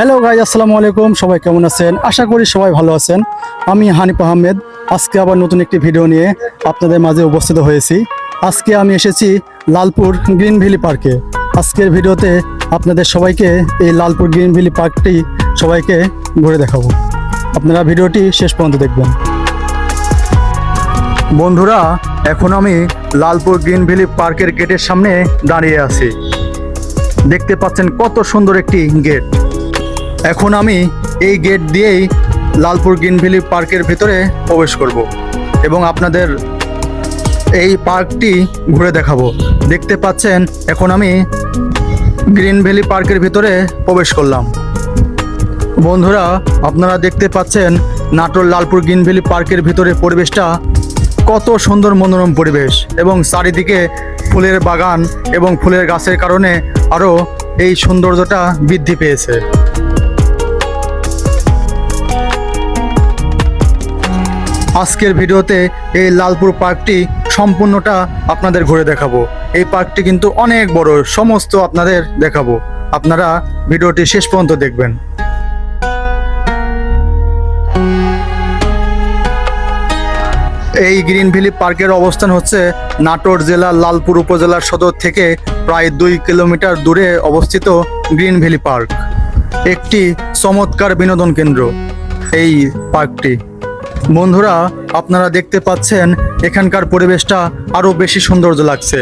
Hello guy আসসালামু আলাইকুম। সবাই কেমন আছেন? আশা করি সবাই ভালো আছেন। আমি হানিফ আহমেদ। আজকে আবার নতুন একটি ভিডিও নিয়ে আপনাদের মাঝে উপস্থিত হয়েছি। আজকে আমি এসেছি লালপুর গ্রিন ভ্যালি পার্কে। আজকের ভিডিওতে আপনাদের সবাইকে এই লালপুর গ্রিন ভ্যালি পার্কটি সবাইকে ঘুরে দেখাবো। আপনারা ভিডিওটি শেষ পর্যন্ত দেখবেন। বন্ধুরা, এখন আমি লালপুর গ্রিন ভ্যালি পার্কের গেটের সামনে দাঁড়িয়ে আছি। দেখতে পাচ্ছেন কত সুন্দর একটি গেট। এখন আমি এই গেট দিয়েই লালপুর গ্রিন ভ্যালি পার্কের ভিতরে প্রবেশ করব এবং আপনাদের এই পার্কটি ঘুরে দেখাবো। দেখতে পাচ্ছেন, এখন আমি গ্রিন ভ্যালি পার্কের ভিতরে প্রবেশ করলাম। বন্ধুরা, আপনারা দেখতে পাচ্ছেন নাটোর লালপুর গ্রিন ভ্যালি পার্কের ভিতরে পরিবেশটা কত সুন্দর মনোরম পরিবেশ এবং চারিদিকে ফুলের বাগান এবং ফুলের গাছের কারণে আরও এই সৌন্দর্যটা বৃদ্ধি পেয়েছে। আজকের ভিডিওতে এই লালপুর পার্কটি সম্পূর্ণটা আপনাদের ঘুরে দেখাবো। এই পার্কটি কিন্তু অনেক বড়, সমস্ত আপনাদের দেখাবো। আপনারা ভিডিওটি শেষ পর্যন্ত দেখবেন। এই গ্রিন ভ্যালি পার্কের অবস্থান হচ্ছে নাটোর জেলার লালপুর উপজেলার সদর থেকে প্রায় দুই কিলোমিটার দূরে অবস্থিত গ্রিন ভ্যালি পার্ক। একটি চমৎকার বিনোদন কেন্দ্র এই পার্কটি। বন্ধুরা, আপনারা দেখতে পাচ্ছেন, এখানকার পরিবেশটা আরও বেশি সৌন্দর্য লাগছে।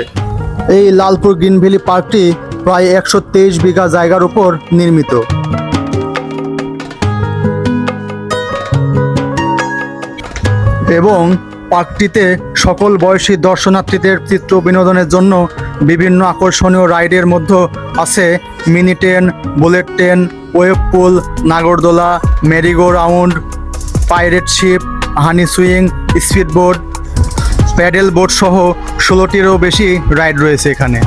এই লালপুর গ্রিন ভ্যালি পার্কটি প্রায় একশো তেইশ বিঘা জায়গার উপর নির্মিত। এবং পার্কটিতে সকল বয়সী দর্শনার্থীদের চিত্র বিনোদনের জন্য বিভিন্ন আকর্ষণীয় রাইডের মধ্যে আছে mini train, bullet train, wave pool, নাগরদোলা, merry go round, pirate ship honey swing, speed board paddle board সহ ষোলোটিরও বেশি রাইড রয়েছে এখানে।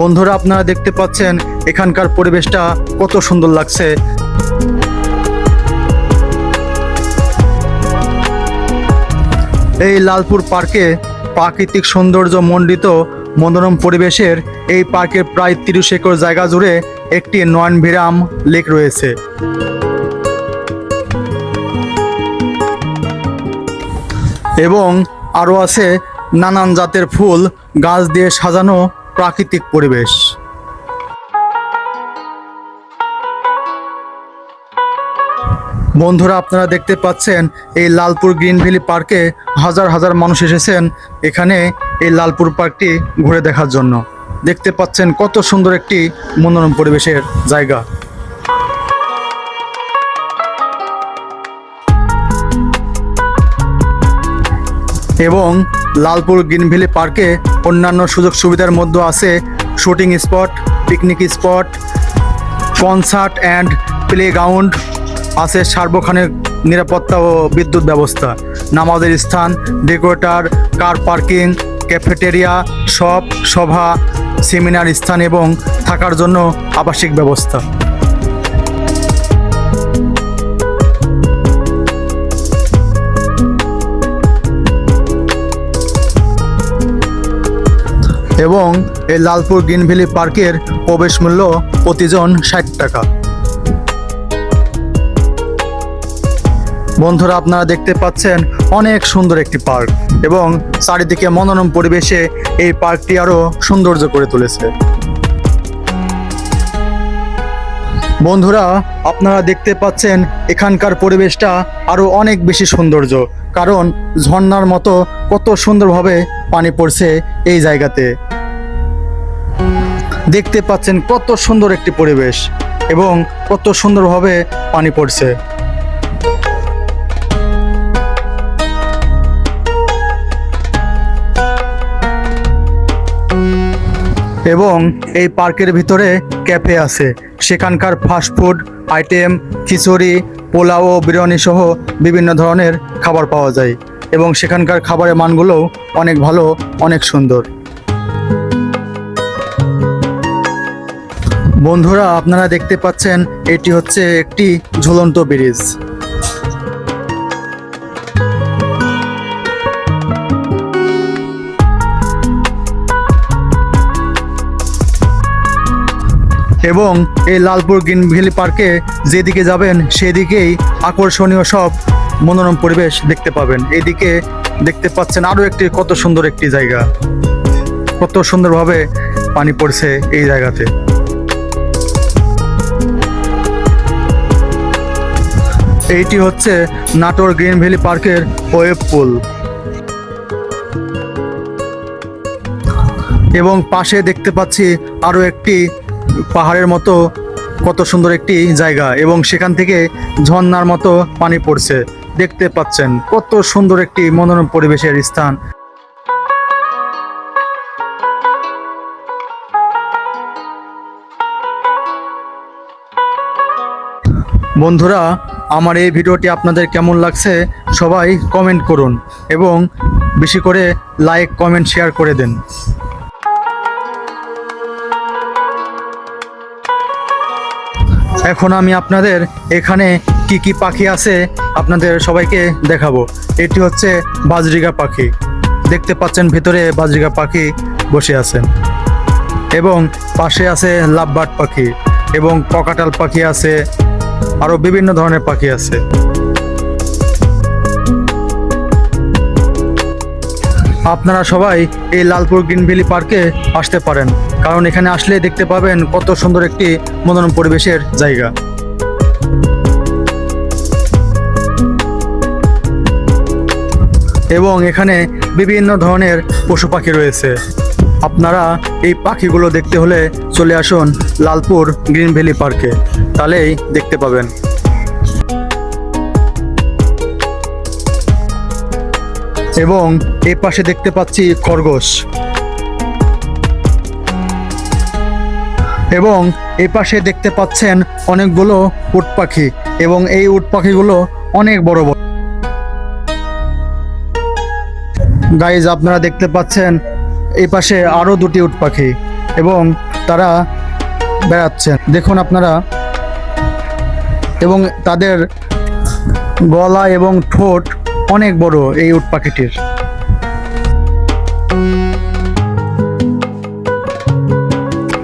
বন্ধুরা, আপনারা দেখতে পাচ্ছেন এখানকার পরিবেশটা কত সুন্দর লাগছে। এই লালপুর পার্কে প্রাকৃতিক সৌন্দর্য মণ্ডিত মনোরম পরিবেশের এই পার্কের প্রায় তিরিশ একর জায়গা জুড়ে একটি নয়নভিরাম লেক রয়েছে। এবং আরও আছে নানান জাতের ফুল, গাছ দিয়ে সাজানো প্রাকৃতিক পরিবেশ। বন্ধুরা, আপনারা দেখতে পাচ্ছেন এই লালপুর গ্রিন ভ্যালি পার্কে হাজার হাজার মানুষ এসেছেন এখানে এই লালপুর পার্কটি ঘুরে দেখার জন্য। দেখতে পাচ্ছেন কত সুন্দর একটি মনোরম পরিবেশের জায়গা। এবং লালপুর গ্রিন ভ্যালি পার্কে অন্যান্য সুযোগ সুবিধার মধ্যে আছে shooting spot, picnic spot, concert and playground, আছে সার্বক্ষণিক নিরাপত্তা ও বিদ্যুৎ ব্যবস্থা, নামাজের স্থান, decorator, car parking, cafeteria, shop, সভা সেমিনার স্থান এবং থাকার জন্য আবাসিক ব্যবস্থা। এবং এই লালপুর গ্রিনভেলি পার্কের প্রবেশ মূল্য প্রতিজন ষাট টাকা। বন্ধুরা, আপনারা দেখতে পাচ্ছেন অনেক সুন্দর একটি পার্ক এবং চারিদিকে মনোরম পরিবেশে এই পার্কটি আরও সৌন্দর্য করে তুলেছে। বন্ধুরা, আপনারা দেখতে পাচ্ছেন এখানকার পরিবেশটা আরও অনেক বেশি সৌন্দর্য, কারণ ঝর্ণার মতো কত সুন্দরভাবে পানি পড়ছে এই জায়গাতে। দেখতে পাচ্ছেন কত সুন্দর একটি পরিবেশ এবং কত সুন্দরভাবে পানি পড়ছে। এবং এই পার্কের ভিতরে ক্যাফে আছে। সেখানকার fast food item khichuri, polao, biryani সহ বিভিন্ন ধরনের খাবার পাওয়া যায় এবং সেখানকার খাবারের মানগুলোও অনেক ভালো, অনেক সুন্দর। বন্ধুরা, আপনারা দেখতে পাচ্ছেন, এটি হচ্ছে একটি ঝুলন্ত ব্রিজ। এবং এই লালপুর গ্রিন ভ্যালি পার্কে যেদিকে যাবেন, সেদিকেই আকর্ষণীয় সব মনোরম পরিবেশ দেখতে পাবেন। এদিকে দেখতে পাচ্ছেন আরও একটি, কত সুন্দর একটি জায়গা। কত সুন্দরভাবে পানি পড়ছে এই জায়গাতে। এইটি হচ্ছে নাটোর গ্রিন ভ্যালি পার্কের ওয়েব পুল। এবং পাশে দেখতে পাচ্ছি আরও একটি পাহাড়ের মতো কত সুন্দর একটি জায়গা এবং সেখান থেকে ঝর্ণার মতো পানি পড়ছে। দেখতে পাচ্ছেন কত সুন্দর একটি মনোরম পরিবেশের স্থান। বন্ধুরা, আমার এই ভিডিওটি আপনাদের কেমন লাগছে সবাই কমেন্ট করুন এবং বেশি করে লাইক, কমেন্ট, শেয়ার করে দেন। এখন আমি আপনাদের এখানে কি কি পাখি আছে আপনাদের সবাইকে দেখাবো। এটি হচ্ছে বাজরিগা পাখি। দেখতে পাচ্ছেন ভিতরে বাজরিগা পাখি বসে আছেন। এবং পাশে আছে লাভবার্ড পাখি এবং ককাটাল পাখি আছে, আরও বিভিন্ন ধরনের পাখি আছে। আপনারা সবাই এই লালপুর গ্রিন ভ্যালি পার্কে আসতে পারেন। কারণ এখানে আসলে দেখতে পাবেন কত সুন্দর একটি মনোরম পরিবেশের জায়গা। এবং এখানে বিভিন্ন ধরনের পশু পাখি রয়েছে। আপনারা এই পাখিগুলো দেখতে হলে চলে আসুন লালপুর গ্রিন ভ্যালি পার্কে। তাহলেই দেখতে পাবেন। এবং এই পাশে দেখতে পাচ্ছি খরগোশ। এবং এই পাশে দেখতে পাচ্ছেন অনেকগুলো উট পাখি এবং এই উট পাখিগুলো অনেক বড় বড়। গাইজ আপনারা দেখতে পাচ্ছেন এই পাশে আরও দুটি উট পাখি এবং তারা বেড়াচ্ছেন। দেখুন আপনারা। এবং তাদের গলা এবং ঠোঁট অনেক বড় এই উট পাখিটির।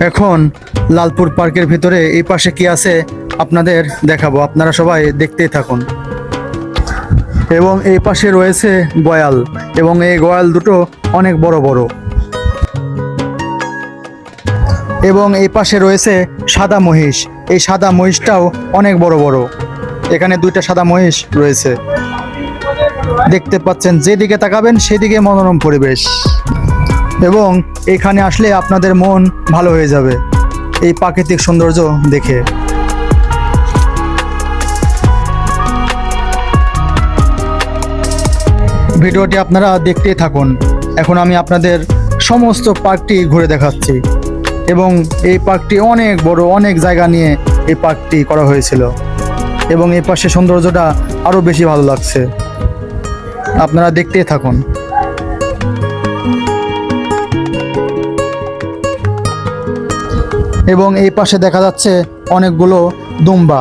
এখন লালপুর পার্কের ভিতরে এই পাশে কি আছে আপনাদের দেখাবো। আপনারা সবাই দেখতেই থাকুন। এবং এই পাশে রয়েছে গয়াল এবং এই গয়াল দুটো অনেক বড় বড়। এবং এই পাশে রয়েছে সাদা মহিষ। এই সাদা মহিষটাও অনেক বড় বড়। এখানে দুইটা সাদা মহিষ রয়েছে। দেখতে পাচ্ছেন, যেদিকে তাকাবেন সেদিকে মনোরম পরিবেশ। এবং এখানে আসলে আপনাদের মন ভালো হয়ে যাবে। এই প্রাকৃতিক সৌন্দর্য দেখে। ভিডিওটি আপনারা দেখতেই থাকুন। এখন আমি আপনাদের সমস্ত পার্কটি ঘুরে দেখাচ্ছি। এবং এই পার্কটি অনেক বড়, অনেক জায়গা নিয়ে এই পার্কটি করা হয়েছিল। এবং এই পাশে সৌন্দর্যটা আরও বেশি ভালো লাগছে। আপনারা দেখতেই থাকুন। এবং এই পাশে দেখা যাচ্ছে অনেকগুলো দুম্বা।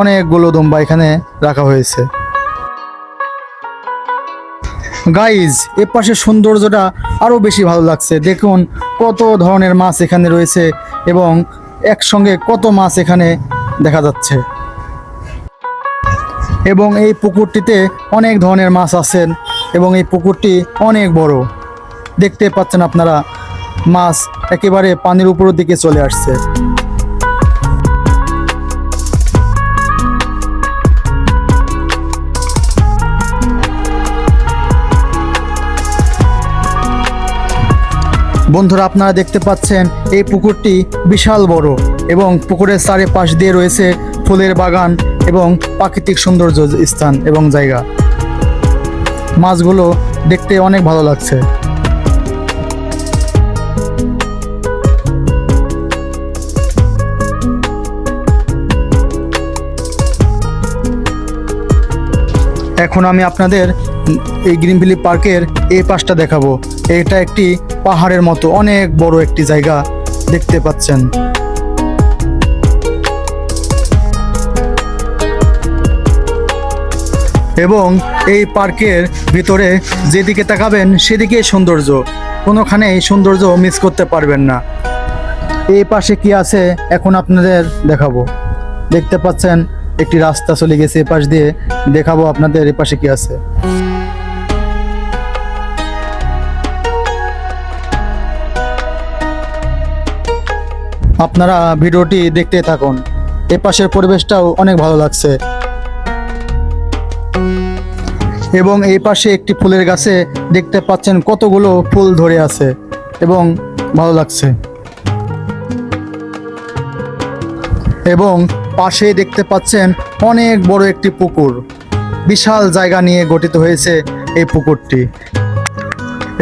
অনেকগুলো দুম্বা এখানে রাখা হয়েছে। গাইজ এ পাশে সৌন্দর্যটা আরও বেশি ভালো লাগছে। দেখুন কত ধরনের মাছ এখানে রয়েছে এবং একসঙ্গে কত মাছ এখানে দেখা যাচ্ছে। এবং এই পুকুরটিতে অনেক ধরনের মাছ আছেন এবং এই পুকুরটি অনেক বড়। দেখতে পাচ্ছেন আপনারা, মাছ একেবারে পানির উপরের দিকে চলে আসছে। বন্ধুরা, আপনারা দেখতে পাচ্ছেন, এই পুকুরটি বিশাল বড় এবং পুকুরের চারিপাশ দিয়ে রয়েছে ফুলের বাগান এবং প্রাকৃতিক সৌন্দর্য স্থান এবং জায়গা। মাছগুলো দেখতে অনেক ভালো লাগছে। এখন আমি আপনাদের এই গ্রিনভিলি পার্কের এই পাশটা দেখাবো। এটা একটি পাহাড়ের মতো, অনেক বড় একটি জায়গা দেখতে পাচ্ছেন। এবং এই পার্কের ভিতরে যেদিকে তাকাবেন সেদিকে সৌন্দর্য। কোনোখানেই সৌন্দর্য মিস করতে পারবেন না। এই পাশে কি আছে এখন আপনাদের দেখাবো। দেখতে পাচ্ছেন একটি রাস্তা চলে গেছে এ পাশ দিয়ে, দেখাবো আপনাদের এ পাশে কি আছে। আপনারা ভিডিওটি দেখতে থাকুন। এ পাশের পরিবেশটাও অনেক ভালো লাগছে। এবং এই পাশে একটি ফুলের গাছে দেখতে পাচ্ছেন কতগুলো ফুল ধরে আছে এবং ভালো লাগছে। এবং পাশে দেখতে পাচ্ছেন অনেক বড় একটি পুকুর। বিশাল জায়গা নিয়ে গঠিত হয়েছে এই পুকুরটি।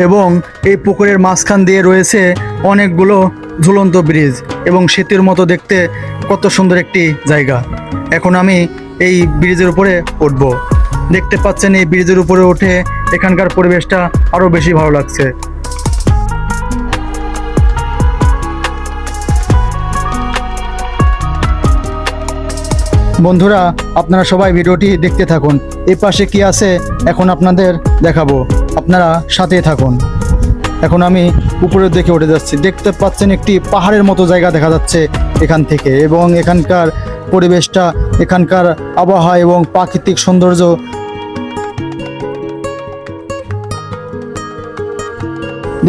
এবং এই পুকুরের মাঝখান দিয়ে রয়েছে অনেকগুলো ঝুলন্ত ব্রিজ এবং সেতুর মতো দেখতে কত সুন্দর একটি জায়গা। এখন আমি এই ব্রিজের উপরে উঠব। দেখতে পাচ্ছেন এই ব্রিজের উপরে উঠে এখানকার পরিবেশটা আরও বেশি ভালো লাগছে। বন্ধুরা, আপনারা সবাই ভিডিওটি দেখতে থাকুন। এই পাশে কি আছে, এখন আপনাদের দেখাবো। আপনারা সাথে থাকুন। এখন আমি উপরের দিকে উঠে যাচ্ছি। দেখতে পাচ্ছেন একটি পাহাড়ের মতো জায়গা দেখা যাচ্ছে এখান থেকে এবং এখানকার পরিবেশটা, এখানকার আবহাওয়া এবং প্রাকৃতিক সৌন্দর্য।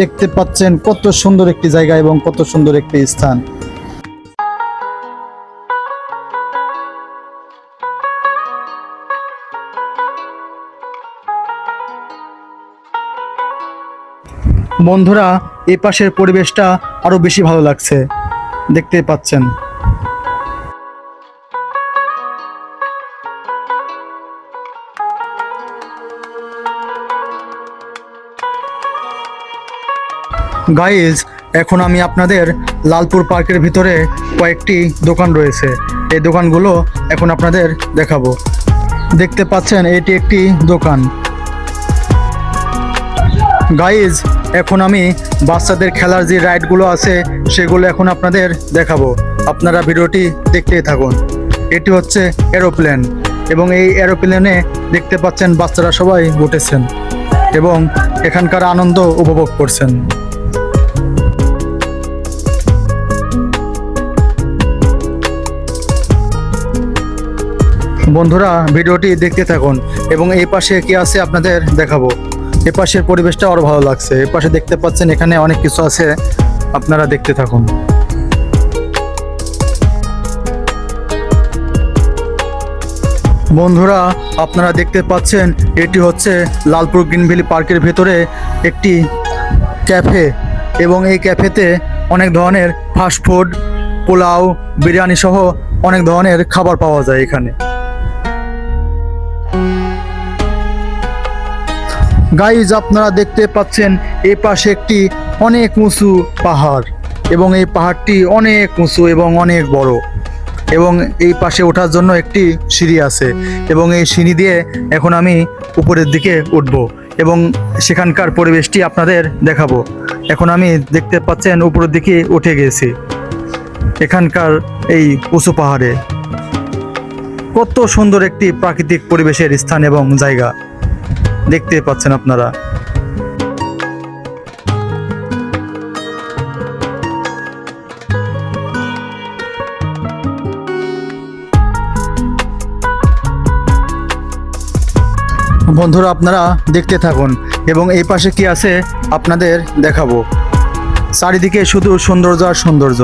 দেখতে পাচ্ছেন কত সুন্দর একটি জায়গা এবং কত সুন্দর একটি স্থান। বন্ধুরা এই পাশের পরিবেশটা আরও বেশি ভালো লাগছে। দেখতে পাচ্ছেন। গাইজ এখন আমি আপনাদের লালপুর পার্কের ভিতরে কয়েকটি দোকান রয়েছে। এই দোকানগুলো এখন আপনাদের দেখাবো। দেখতে পাচ্ছেন, এটি একটি দোকান। গাইজ এখন আমি বাচ্চাদের খেলার যে রাইডগুলো আছে, সেগুলো এখন আপনাদের দেখাবো। আপনারা ভিডিওটি দেখতেই থাকুন। এটি হচ্ছে এরোপ্লেন এবং এই এরোপ্লেনে দেখতে পাচ্ছেন বাচ্চারা সবাই উঠেছেন এবং এখানকার আনন্দ উপভোগ করছেন। বন্ধুরা, ভিডিওটি দেখতে থাকুন এবং এই পাশে কি আছে আপনাদের দেখাবো। এ পাশের পরিবেশটা আরও ভালো লাগছে। এপাশে দেখতে পাচ্ছেন, এখানে অনেক কিছু আছে। আপনারা দেখতে থাকুন। বন্ধুরা, আপনারা দেখতে পাচ্ছেন, এটি হচ্ছে লালপুর গ্রিনভ্যালি পার্কের ভেতরে একটি ক্যাফে এবং এই ক্যাফেতে অনেক ধরনের ফাস্টফুড পোলাও বিরিয়ানি সহ অনেক ধরনের খাবার পাওয়া যায় এখানে। গাইজ, আপনারা দেখতে পাচ্ছেন এই পাশে একটি অনেক উঁচু পাহাড় এবং এই পাহাড়টি অনেক উঁচু এবং অনেক বড় এবং এই পাশে ওঠার জন্য একটি সিঁড়ি আছে এবং এই সিঁড়ি দিয়ে এখন আমি উপরের দিকে উঠব এবং সেখানকার পরিবেশটি আপনাদের দেখাবো। এখন আমি দেখতে পাচ্ছেন উপরের দিকে উঠে গেছি এখানকার এই উঁচু পাহাড়ে। কত সুন্দর একটি প্রাকৃতিক পরিবেশের স্থান এবং জায়গা। দেখতে পাচ্ছেন আপনারা। বন্ধুরা, আপনারা দেখতে থাকুন এবং এই পাশে কি আছে আপনাদের দেখাবো। চারিদিকে শুধু সৌন্দর্য আর সৌন্দর্য।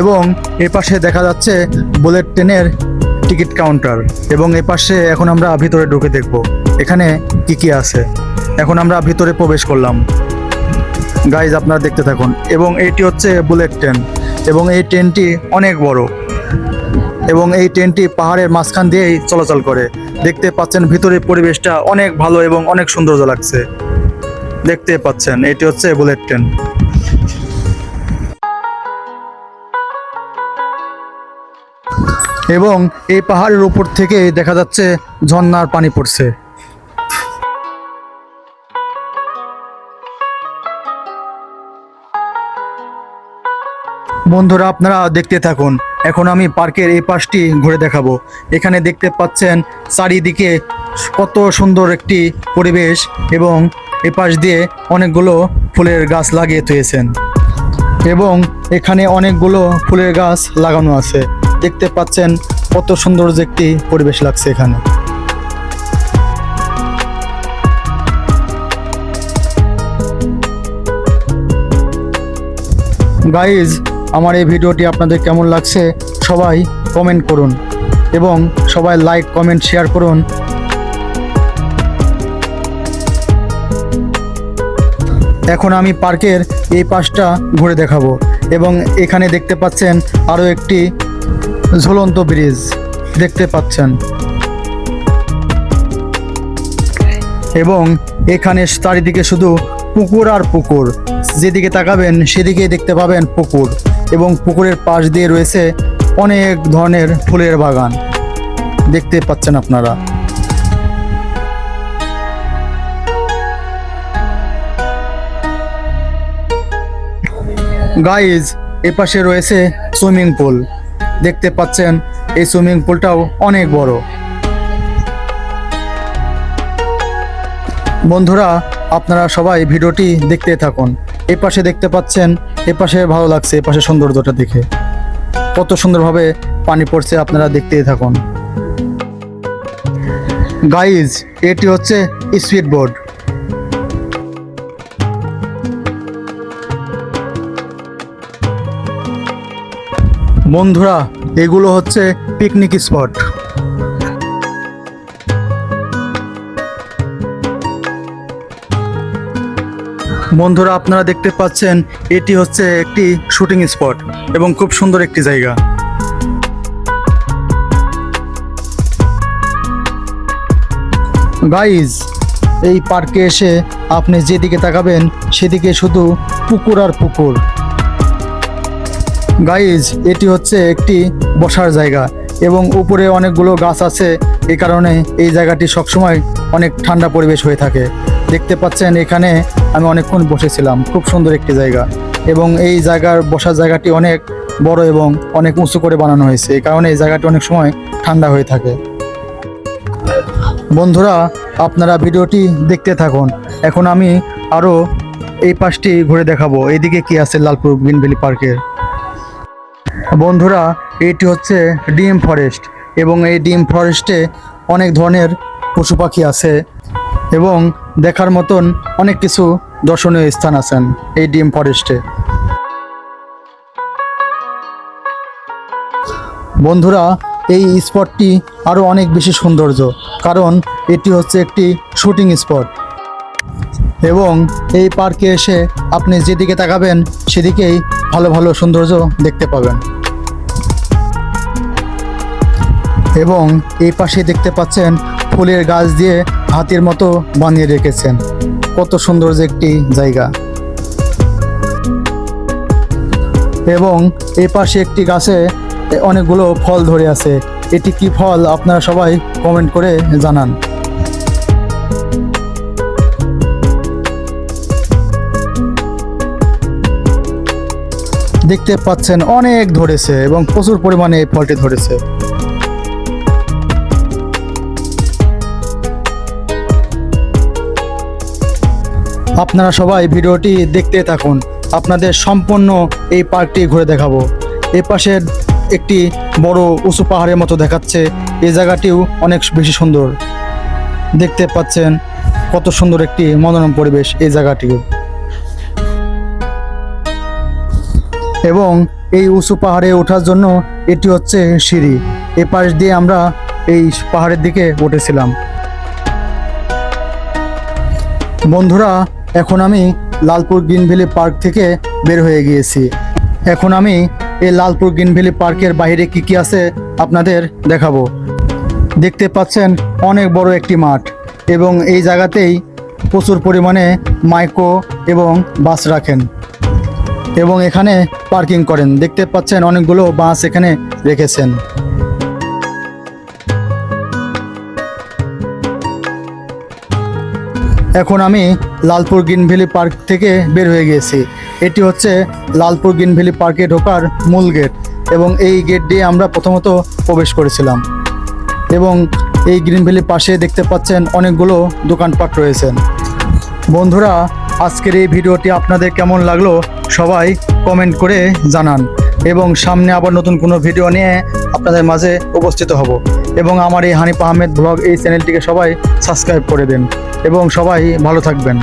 এবং এ পাশে দেখা যাচ্ছে বুলেট ট্রেনের টিকিট কাউন্টার। এবং এ পাশে এখন আমরা ভিতরে ঢুকে দেখব। এখানে কি কি আছে? এখন আমরা ভিতরে প্রবেশ করলাম। গাইজ আপনারা দেখতে থাকুন। এবং এটি হচ্ছে বুলেট ট্রেন এবং এই ট্রেনটি অনেক বড়। এবং এই ট্রেনটি পাহাড়ের মাঝখান দিয়েই চলাচল করে। দেখতে পাচ্ছেন ভিতরের পরিবেশটা অনেক ভালো এবং অনেক সৌন্দর্য লাগছে। দেখতে পাচ্ছেন, এটি হচ্ছে বুলেট ট্রেন এবং এই পাহাড়ের উপর থেকে দেখা যাচ্ছে ঝর্ণার পানি পড়ছে। বন্ধুরা, আপনারা দেখতে থাকুন। এখন আমি পার্কের এই পাশটি ঘুরে দেখাবো। এখানে দেখতে পাচ্ছেন চারিদিকে কত সুন্দর একটি পরিবেশ এবং এ পাশ দিয়ে অনেকগুলো ফুলের গাছ লাগিয়ে তুয়েছেন এবং এখানে অনেকগুলো ফুলের গাছ লাগানো আছে। দেখতে পাচ্ছেন কত সুন্দর যে একটি পরিবেশ লাগছে এখানে। গাইজ আমার এই ভিডিওটি আপনাদের কেমন লাগছে সবাই কমেন্ট করুন এবং সবাই লাইক কমেন্ট শেয়ার করুন। এখন আমি পার্কের এই পাশটা ঘুরে দেখাবো এবং এখানে দেখতে পাচ্ছেন আরও একটি ঝুলন্ত ব্রিজ দেখতে পাচ্ছেন। এবং এখানে চারিদিকে শুধু পুকুর আর পুকুর, যেদিকে তাকাবেন সেদিকেই দেখতে পাবেন পুকুর। এবং পুকুরের পাশ দিয়ে রয়েছে অনেক ধরনের ফুলের বাগান। দেখতে পাচ্ছেন আপনারা। গাইজ এপাশে রয়েছে সুইমিং পুল। দেখতে পাচ্ছেন, এই সুইমিং পুলটাও অনেক বড়। বন্ধুরা, আপনারা সবাই ভিডিওটি দেখতে থাকুন। এ পাশে দেখতে পাচ্ছেন, এ পাশে ভালো লাগছে, এ পাশে সৌন্দর্যটা দেখে। কত সুন্দরভাবে পানি পড়ছে আপনারা দেখতেই থাকুন। গাইজ এটি হচ্ছে স্পিড বোর্ড বন্ধুরা, এগুলো হচ্ছে পিকনিক স্পট বন্ধুরা, আপনারা দেখতে পাচ্ছেন, এটি হচ্ছে একটি শুটিং স্পট এবং খুব সুন্দর একটি জায়গা। গাইজ এই পার্কে এসে আপনি যেদিকে তাকাবেন, সেদিকে শুধু পুকুর আর পুকুর। গাইজ এটি হচ্ছে একটি বসার জায়গা এবং উপরে অনেকগুলো গাছ আছে এই কারণে এই জায়গাটি সবসময় অনেক ঠান্ডা পরিবেশ হয়ে থাকে। দেখতে পাচ্ছেন, এখানে আমি অনেকক্ষণ বসেছিলাম, খুব সুন্দর একটি জায়গা। এবং এই জায়গার বসার জায়গাটি অনেক বড় এবং অনেক উঁচু করে বানানো হয়েছে। এই কারণে এই জায়গাটি অনেক সময় ঠান্ডা হয়ে থাকে। বন্ধুরা, আপনারা ভিডিওটি দেখতে থাকুন। এখন আমি আরও এই পাশটি ঘুরে দেখাবো। এইদিকে কি আছে লালপুর গ্রিন ভ্যালি পার্কের? বন্ধুরা, এটি হচ্ছে ডিম ফরেস্ট এবং এই ডিম ফরেস্টে অনেক ধরনের পশু পাখি আছে। এবং দেখার মতন অনেক কিছু দর্শনীয় স্থান আছেন এই ডিম ফরেস্টে। বন্ধুরা, এই স্পটটি আরও অনেক বেশি সৌন্দর্য, কারণ এটি হচ্ছে একটি শুটিং স্পট। এবং এই পার্কে এসে আপনি যেদিকে তাকাবেন, সেদিকেই ভালো ভালো সৌন্দর্য দেখতে পাবেন। এবং এই পাশে দেখতে পাচ্ছেন ফুলের গাছ দিয়ে হাতির মতো বানিয়ে রেখেছেন। কত সুন্দর যে একটি জায়গা। এবং এই পাশে একটি গাছে অনেকগুলো ফল ধরে আছে। এটি কি ফল? আপনারা সবাই কমেন্ট করে জানান। দেখতে পাচ্ছেন অনেক ধরেছে এবং প্রচুর পরিমাণে এই ফলটি ধরেছে। আপনারা সবাই ভিডিওটি দেখতে থাকুন। আপনাদের সম্পূর্ণ এই পার্কটি ঘুরে দেখাবো। এ পাশের একটি বড় উঁচু পাহাড়ের মতো দেখাচ্ছে। এই জায়গাটিও অনেক বেশি সুন্দর। দেখতে পাচ্ছেন কত সুন্দর একটি মনোরম পরিবেশ এই জায়গাটিও। এবং এই উঁচু পাহাড়ে ওঠার জন্য এটি হচ্ছে সিঁড়ি। এ পাশ দিয়ে আমরা এই পাহাড়ের দিকে উঠেছিলাম। বন্ধুরা এখন আমি লালপুর গ্রিন ভ্যালি পার্ক থেকে বের হয়ে গিয়েছি। এখন আমি এই লালপুর গ্রিন ভ্যালি পার্কের বাইরে কি কি আছে আপনাদের দেখাবো। দেখতে পাচ্ছেন অনেক বড় একটি মাঠ এবং এই জায়গাতেই প্রচুর পরিমাণে মাইক্রো এবং বাস রাখেন এবং এখানে পার্কিং করেন। দেখতে পাচ্ছেন অনেকগুলো বাস এখানে রেখেছেন। এখন আমি লালপুর গ্রিন ভ্যালি পার্ক থেকে বের হয়ে গিয়েছি। এটি হচ্ছে লালপুর গ্রিন ভ্যালি পার্কে ঢোকার মূল গেট এবং এই গেট দিয়ে আমরা প্রথমত প্রবেশ করেছিলাম। এবং এই গ্রিন ভ্যালির পাশে দেখতে পাচ্ছেন অনেকগুলো দোকানপাট রয়েছেন বন্ধুরা, আজকের এই ভিডিওটি আপনাদের কেমন লাগল সবাই কমেন্ট করে জানান এবং সামনে আবার নতুন কোনো ভিডিও নিয়ে আপনাদের মাঝে উপস্থিত হব। এবং আমার এই হানিফ আহমেদ ব্লগ এই চ্যানেলটিকে সবাই সাবস্ক্রাইব করে দেন। এবং সবাই ভালো থাকবেন।